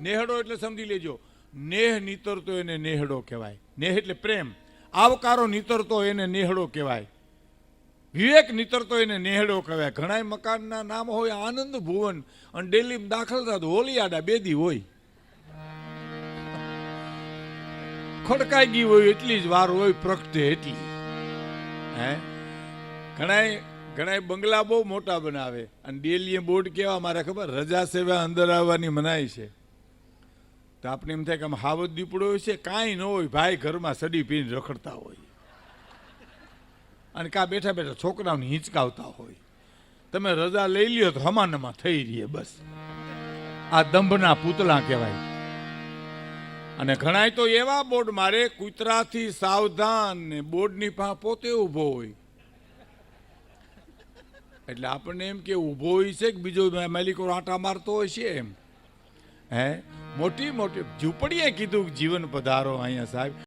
નેહડો એટલે સમજી લેજો. નેહ નીતરતો એને નેહડો કહેવાય. નેહ એટલે પ્રેમ. આવકારો નીતરતો એને નેહડો કહેવાય. વિવેક નીતરતો એને નેહડો કહેવાય. ઘણા મકાનના નામ હોય, આનંદ ભુવન અને ડેલીમાં દાખલ થતો, હોલિયાડા બેદી હોય. ખડકાઈ ગઈ હોય એટલી જ વાર હોય, પ્રગટે એટલી. હે? ઘણાય ઘણાય બંગલા બહુ મોટા બનાવે. અને ડેલીએ બોર્ડ કેવા મારે ખબર, રજા સેવા અંદર આવવાની મનાય છે. તો આપણે એમ થાય કે આમ હાવત દીપડો હોય છે, કાંઈ ન હોય, ભાઈ ઘરમાં સડી પીને રખડતા હોય. અને કા બેઠા બેઠા છોકરાઓને હિંચકાવતા હોય. તમે રજા લઈ લ્યો તો હમાનમાં થઈ રહીએ બસ. આ દંભના પૂતળા કહેવાય. અને ઘણાય તો એવા બોર્ડ મારે કૂતરાથી સાવધાન ને બોર્ડની પા પોતે ઊભો હોય. એટલે આપણને એમ કે ઊભો હોય છે કે બીજો માલિકો આંટા મારતો હોય છે એમ. હે? મોટી મોટી ઝૂંપડીએ કીધું જીવન પધારો અહીંયા સાહેબ.